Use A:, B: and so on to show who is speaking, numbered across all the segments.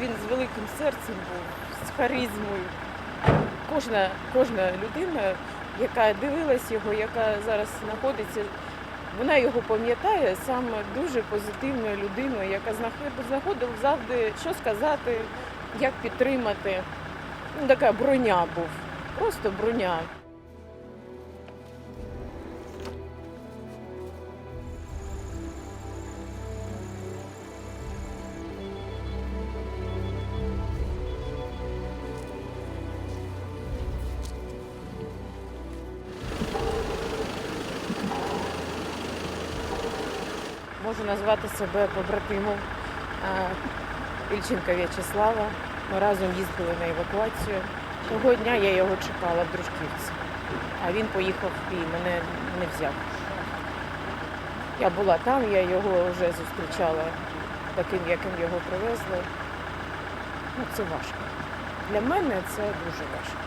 A: Він з великим серцем був, з харизмою. Кожна, кожна людина, яка дивилась його, яка зараз знаходиться, вона його пам'ятає саме дуже позитивною людиною, яка знаходила завжди, що сказати, як підтримати. Ну, така броня був, просто броня. Можу назвати себе побратимом Ільченка В'ячеслава. Ми разом їздили на евакуацію. Того дня я його чекала в Дружківці, а він поїхав і мене не взяв. Я була там, я його вже зустрічала таким, яким його привезли. Ну, це важко. Для мене це дуже важко.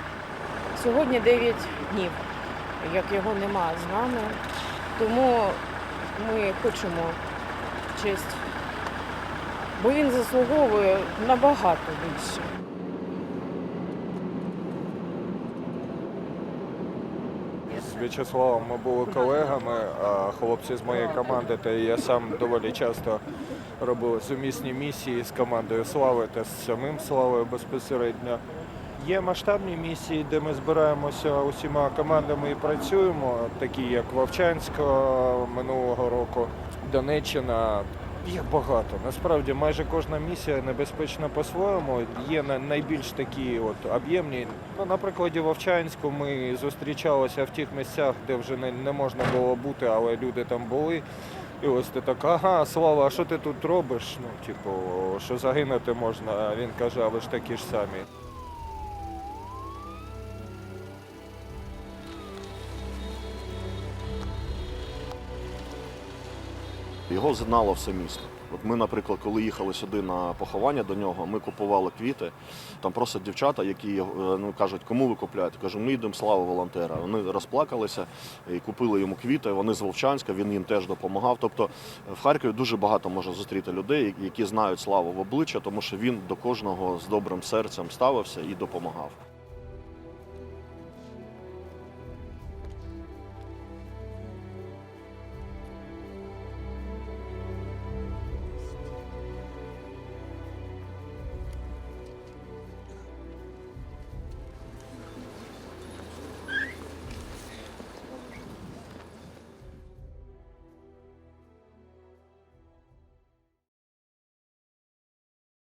A: Сьогодні 9 днів, як його нема з нами, тому ми хочемо честь, бо він заслуговує набагато більше.
B: З В'ячеславом ми були колегами, а хлопці з моєї команди та я сам доволі часто робили сумісні місії з командою Слави та з самим Славою безпосередньо. Є масштабні місії, де ми збираємося усіма командами і працюємо, такі як Вовчанська минулого року, Донеччина. Їх багато. Насправді майже кожна місія небезпечна по-своєму. Є найбільш такі от об'ємні. Ну, на прикладі Вовчанську ми зустрічалися в тих місцях, де вже не, не можна було бути, але люди там були. І ось ти так, ага, Слава, а що ти тут робиш? Ну, типу, що загинути можна, а він каже, а ви ж такі ж самі.
C: Його знало все місто. От ми, наприклад, коли їхали сюди на поховання до нього, ми купували квіти. Там просто дівчата, які е, ну, кажуть, кому ви купляєте? Кажу, ми йдемо славу волонтера. Вони розплакалися і купили йому квіти. Вони з Вовчанська, він їм теж допомагав. Тобто в Харкові дуже багато можна зустріти людей, які знають славу в обличчя, тому що він до кожного з добрим серцем ставився і допомагав.